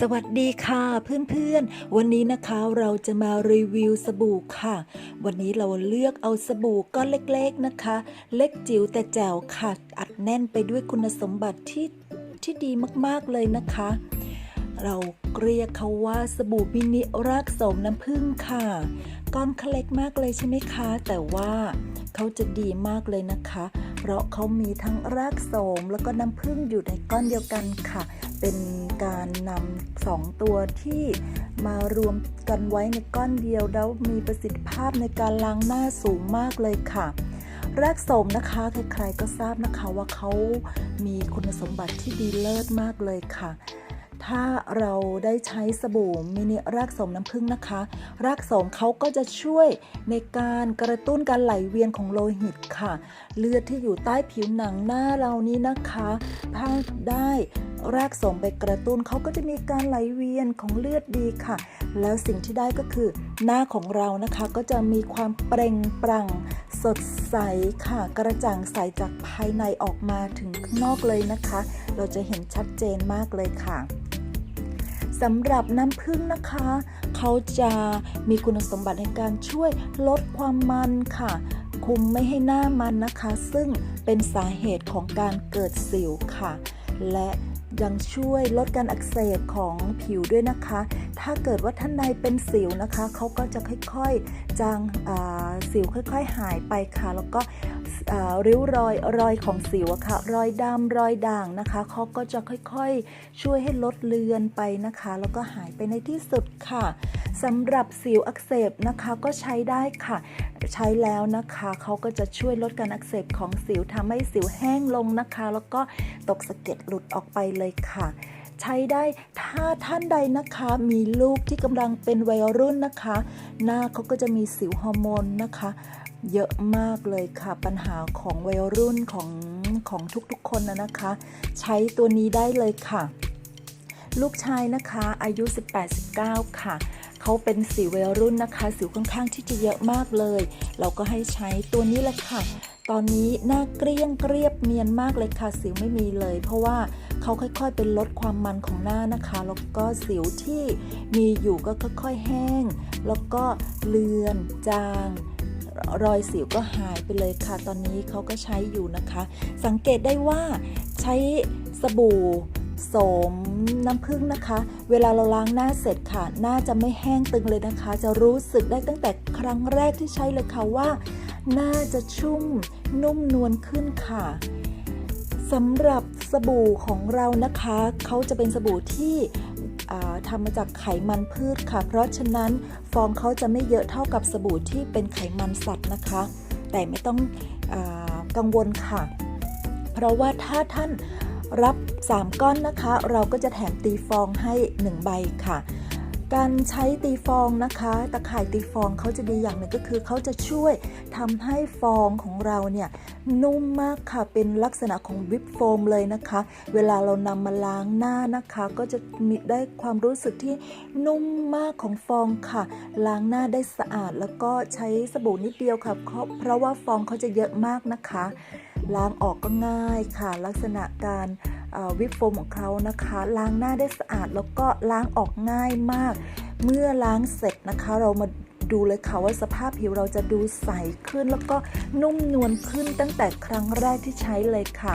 สวัสดีค่ะเพื่อนๆ วันนี้นะคะเราจะมารีวิวสบู่ค่ะ วันนี้เราเลือกเอาสบู่ก้อนเล็กๆนะคะ เล็กจิ๋วแต่แจ๋วค่ะอัดแน่นไปด้วยคุณสมบัติที่ที่ดีมากๆเลยนะคะ เราเรียกเขาว่าสบู่มินิรากสมน้ำผึ้งค่ะก้อนขเล็กมากเลยใช่ไหมคะ แต่ว่าเขาจะดีมากเลยนะคะ เพราะเขามีทั้งรากโสมแล้วก็น้ำผึ้งอยู่ในก้อนเดียวกันค่ะ เป็นการนำสองตัวที่มารวมกันไว้ในก้อนเดียว แล้วมีประสิทธิภาพในการล้างหน้าสูงมากเลยค่ะรากสมนะคะใครๆก็ทราบนะคะว่าเขามีคุณสมบัติที่ดีเลิศมากเลยค่ะ ถ้าเราได้ใช้สบู่มินิรากสมน้ำผึ้งนะคะ รากสมเขาก็จะช่วยในการกระตุ้นการไหลเวียนของโลหิตค่ะ เลือดที่อยู่ใต้ผิวหนังหน้าเรานี้นะคะ ถ้าได้ รากโสมไปกระตุ้นเขาก็จะมีการไหลเวียนของเลือดดีค่ะ แล้วสิ่งที่ได้ก็คือ หน้าของเรานะคะก็จะมีความเปล่งปลั่ง สดใสค่ะ กระจ่างใสจากภายในออกมาถึงข้างนอกเลยนะคะ เราจะเห็นชัดเจนมากเลยค่ะสำหรับน้ำผึ้งนะคะ เขาจะมีคุณสมบัติในการช่วยลดความมันค่ะ คุมไม่ให้หน้ามันนะคะ ซึ่งเป็นสาเหตุของการเกิดสิวค่ะ และยังช่วยลดการอักเสบของผิวด้วยนะคะ ถ้าเกิดว่าท่านใดเป็นสิวนะคะ เขาก็จะค่อยๆ จางสิวค่อย ๆ หายไปค่ะ แล้วก็ ริ้วรอยรอยของสิวอะค่ะ รอยดำรอยด่างนะคะเขาก็จะค่อยๆ ช่วยให้ลดเลือนไปนะคะ แล้วก็หายไปในที่สุดค่ะสำหรับสิวอักเสบนะคะก็ใช้ได้ค่ะ ใช้แล้วนะคะเขาก็จะช่วยลดการอักเสบของสิวทำให้สิวแห้งลงนะคะ แล้วก็ตกสะเก็ดหลุดออกไปเลยค่ะใช้ได้ถ้าท่านใดนะคะมีลูกที่กำลังเป็นวัยรุ่นนะคะ หน้าเขาก็จะมีสิวฮอร์โมนนะคะ เยอะมากเลยค่ะปัญหาของวัยรุ่นของของทุกๆคนนะนะคะ ใช้ตัวนี้ได้เลยค่ะ ลูกชายนะคะอายุ 18-19 ค่ะเขาเป็นสิววัยรุ่นนะคะ สิวค่อนข้างที่จะเยอะมากเลย เราก็ให้ใช้ตัวนี้แหละค่ะ ตอนนี้หน้าเกลี้ยงเกรียบเนียนมากเลยค่ะ สิวไม่มีเลย เพราะว่าเขาค่อยๆ เป็นลดความมันของหน้านะคะ แล้วก็สิวที่มีอยู่ก็ค่อยๆแห้ง แล้วก็เลือนจาง รอยสิวก็หายไปเลยค่ะ ตอนนี้เขาก็ใช้อยู่นะคะ สังเกตได้ว่าใช้สบู่สมน้ำผึ้งนะคะ เวลาเราล้างหน้าเสร็จค่ะ หน้าจะไม่แห้งตึงเลยนะคะ จะรู้สึกได้ตั้งแต่ครั้งแรกที่ใช้เลยค่ะว่า หน้าจะชุ่มนุ่มนวลขึ้นค่ะสำหรับสบู่ของเรานะคะ เขาจะเป็นสบู่ที่ ทำมาจากไขมันพืชค่ะ เพราะฉะนั้นฟองเขาจะไม่เยอะเท่ากับสบู่ที่เป็นไขมันสัตว์นะคะ แต่ไม่ต้องอกังวลค่ะ เพราะว่าถ้าท่านรับ 3 ก้อนนะคะ เราก็จะแถมตีฟองให้ 1 ใบค่ะ การใช้ตีฟองนะคะตะข่ายตีฟองเขาจะดีอย่างหนึ่งก็คือเขาจะช่วยทำให้ฟองของเราเนี่ยนุ่มมากค่ะเป็นลักษณะของวิปโฟมเลยนะคะ เวลาเรานำมาล้างหน้านะคะ ก็จะมีได้ความรู้สึกที่นุ่มมากของฟองค่ะ ล้างหน้าได้สะอาดแล้วก็ใช้สบู่นิดเดียวค่ะเพราะว่าฟองเขาจะเยอะมากนะคะ ล้างออกก็ง่ายค่ะ ลักษณะการวิปโฟมของเขานะคะ ล้างหน้าได้สะอาดแล้วก็ล้างออกง่ายมาก เมื่อล้างเสร็จนะคะ เรามาดูเลยค่ะว่าสภาพผิวเราจะดูใสขึ้น แล้วก็นุ่มนวลขึ้นตั้งแต่ครั้งแรกที่ใช้เลยค่ะ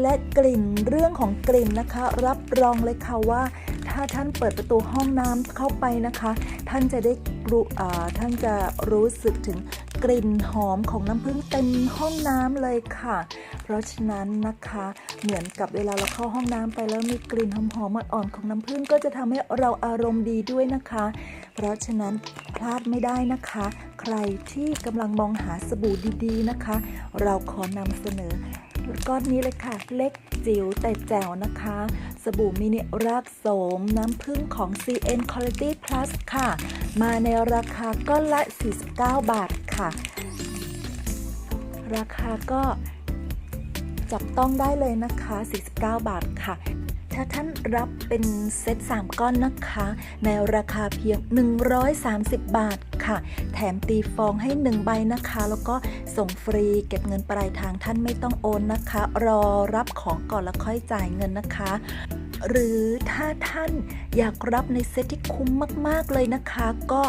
และกลิ่นเรื่องของกลิ่นนะคะ รับรองเลยค่ะว่า ถ้าท่านเปิดประตูห้องน้ำเข้าไปนะคะ ท่านจะได้รู้ท่านจะรู้สึกถึง กลิ่นหอมของน้ำผึ้งเต็มห้องน้ำเลยค่ะ เพราะฉะนั้นนะคะเหมือนกับเวลาเราเข้าห้องน้ำไปแล้วมีกลิ่นหอมๆอ่อนๆของน้ำผึ้งก็จะทำให้เราอารมณ์ดีด้วยนะคะ เพราะฉะนั้นพลาดไม่ได้นะคะ ใครที่กำลังมองหาสบู่ดีๆนะคะ เราขอนำเสนอก้อนนี้เลยค่ะ เล็กจิ๋วแต่แจ๋วนะคะ สบู่มินิรากโสมน้ำผึ้งของ CN Quality Plus ค่ะ มาในราคาก้อนละ 49 บาท ค่ะ ราคาก็จับต้องได้เลยนะคะ 49 บาทค่ะ ถ้าท่านรับเป็นเซต 3 ก้อนนะคะ ในราคาเพียง 130 บาทค่ะ แถมตีฟองให้ 1 ใบนะคะ แล้วก็ส่งฟรีเก็บเงินปลายทางท่านไม่ต้องโอนนะคะ รอรับของก่อนแล้วค่อยจ่ายเงินนะคะหรือถ้าท่านอยากรับในเซตที่คุ้มมาก ๆ เลยนะคะ ก็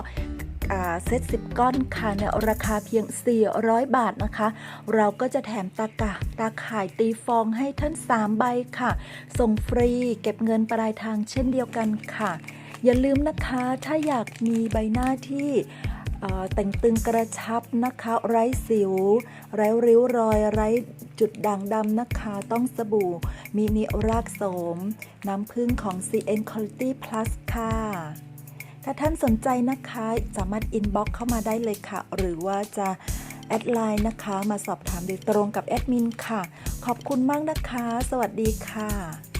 เซต10ก้อนค่ะในราคาเพียง 400 บาทนะคะ เราก็จะแถมตากะตาข่ายตีฟองให้ท่าน 3 ใบค่ะ ส่งฟรีเก็บเงินปลายทางเช่นเดียวกันค่ะ อย่าลืมนะคะถ้าอยากมีใบหน้าที่แต่งตึงกระชับนะคะ ไร้สิว ไร้ริ้วรอย ไร้จุดด่างดำนะคะ ต้องสบู่มินิรากโสม น้ำผึ้งของ CN Quality Plus ค่ะ ถ้าท่านสนใจนะคะสามารถอินบ็อกเข้ามาได้เลยค่ะ หรือว่าจะแอดไลน์นะคะ มาสอบถามโดยตรงกับแอดมินค่ะ ขอบคุณมากนะคะ สวัสดีค่ะ